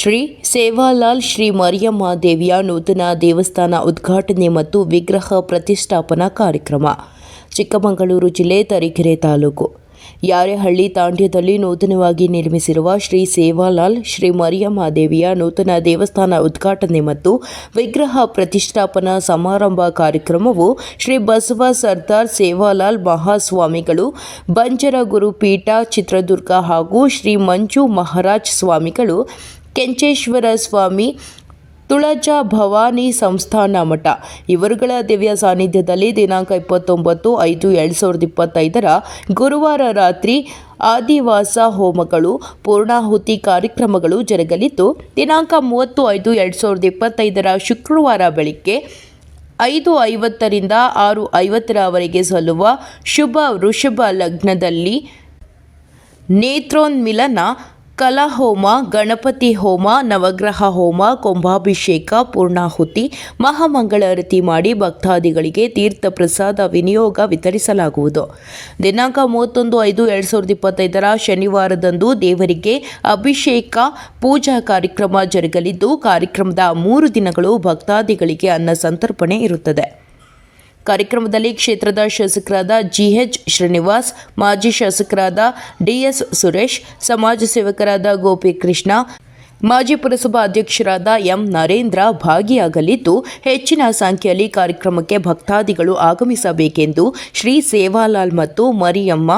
ಶ್ರೀ ಸೇವಾಲಾಲ್ ಶ್ರೀ ಮರಿಯಮ್ಮ ದೇವಿಯ ನೂತನ ದೇವಸ್ಥಾನ ಉದ್ಘಾಟನೆ ಮತ್ತು ವಿಗ್ರಹ ಪ್ರತಿಷ್ಠಾಪನಾ ಕಾರ್ಯಕ್ರಮ, ಚಿಕ್ಕಮಗಳೂರು ಜಿಲ್ಲೆ ತರೀಕೆರೆ ತಾಲೂಕು. ಯಾರೆಹಳ್ಳಿ ತಾಂಡ್ಯದಲ್ಲಿ ನೂತನವಾಗಿ ನಿರ್ಮಿಸಿರುವ ಶ್ರೀ ಸೇವಾಲಾಲ್ ಶ್ರೀ ಮರಿಯಮ್ಮ ದೇವಿಯ ನೂತನ ದೇವಸ್ಥಾನ ಉದ್ಘಾಟನೆ ಮತ್ತು ವಿಗ್ರಹ ಪ್ರತಿಷ್ಠಾಪನಾ ಸಮಾರಂಭ ಕಾರ್ಯಕ್ರಮವು ಶ್ರೀ ಬಸವ ಸರ್ದಾರ್ ಸೇವಾಲಾಲ್ ಮಹಾಸ್ವಾಮಿಗಳು, ಬಂಜರ ಗುರುಪೀಠ, ಚಿತ್ರದುರ್ಗ ಹಾಗೂ ಶ್ರೀ ಮಂಜು ಮಹಾರಾಜ್ ಸ್ವಾಮಿಗಳು ಕೆಂಚೇಶ್ವರ ಸ್ವಾಮಿ, ತುಳಜಾ ಭವಾನಿ ಸಂಸ್ಥಾನ ಮಠ. ಇವರುಗಳ ದಿವ್ಯ ಸಾನ್ನಿಧ್ಯದಲ್ಲಿ ದಿನಾಂಕ ಇಪ್ಪತ್ತೊಂಬತ್ತು ಐದು ಎರಡು ಸಾವಿರದ ಇಪ್ಪತ್ತೈದರ ಗುರುವಾರ ರಾತ್ರಿ ಆದಿವಾಸ ಹೋಮಗಳು, ಪೂರ್ಣಾಹುತಿ ಕಾರ್ಯಕ್ರಮಗಳು ಜರುಗಲಿದ್ದು, ದಿನಾಂಕ ಮೂವತ್ತು ಐದು ಎರಡು ಸಾವಿರದ ಇಪ್ಪತ್ತೈದರ ಶುಕ್ರವಾರ ಬೆಳಿಗ್ಗೆ ಐದು ಐವತ್ತರಿಂದ ಆರು ಐವತ್ತರವರೆಗೆ ಸಲ್ಲುವ ಶುಭ ವೃಷಭ ಲಗ್ನದಲ್ಲಿ ನೇತ್ರೋನ್ಮಿಲನ ಕಲಹೋಮ, ಗಣಪತಿ ಹೋಮ, ನವಗ್ರಹ ಹೋಮ, ಕುಂಭಾಭಿಷೇಕ, ಪೂರ್ಣಾಹುತಿ ಮಹಾಮಂಗಳಾರತಿ ಮಾಡಿ ಭಕ್ತಾದಿಗಳಿಗೆ ತೀರ್ಥ ಪ್ರಸಾದ, ವಿನಿಯೋಗ ವಿತರಿಸಲಾಗುವುದು. ದಿನಾಂಕ ಮೂವತ್ತೊಂದು ಐದು ಎರಡು ಸಾವಿರದ ಇಪ್ಪತ್ತೈದರ ಶನಿವಾರದಂದು ದೇವರಿಗೆ ಅಭಿಷೇಕ, ಪೂಜಾ ಕಾರ್ಯಕ್ರಮ ಜರುಗಲಿದ್ದು, ಕಾರ್ಯಕ್ರಮದ ಮೂರು ದಿನಗಳು ಭಕ್ತಾದಿಗಳಿಗೆ ಅನ್ನ ಸಂತರ್ಪಣೆ ಇರುತ್ತದೆ. ಕಾರ್ಯಕ್ರಮದಲ್ಲಿ ಕ್ಷೇತ್ರದ ಶಾಸಕರಾದ ಜಿಎಚ್ ಶ್ರೀನಿವಾಸ್, ಮಾಜಿ ಶಾಸಕರಾದ ಡಿಎಸ್ ಸುರೇಶ್, ಸಮಾಜ ಸೇವಕರಾದ ಗೋಪಿಕೃಷ್ಣ ಮಾಜಿ ಪುರಸಭಾ ಅಧ್ಯಕ್ಷರಾದ ಎಂ ನರೇಂದ್ರ ಭಾಗಿಯಾಗಲಿದ್ದು, ಹೆಚ್ಚಿನ ಸಂಖ್ಯೆಯಲ್ಲಿ ಕಾರ್ಯಕ್ರಮಕ್ಕೆ ಭಕ್ತಾದಿಗಳು ಆಗಮಿಸಬೇಕೆಂದು ಶ್ರೀ ಸೇವಾಲಾಲ್ ಮತ್ತು ಮರಿಯಮ್ಮ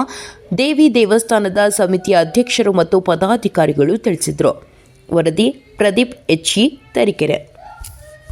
ದೇವಿ ದೇವಸ್ಥಾನದ ಸಮಿತಿಯ ಅಧ್ಯಕ್ಷರು ಮತ್ತು ಪದಾಧಿಕಾರಿಗಳು ತಿಳಿಸಿದರು. ವರದಿ ಪ್ರದೀಪ್ ಎಚ್ಚಿ ತರೀಕೆರೆ.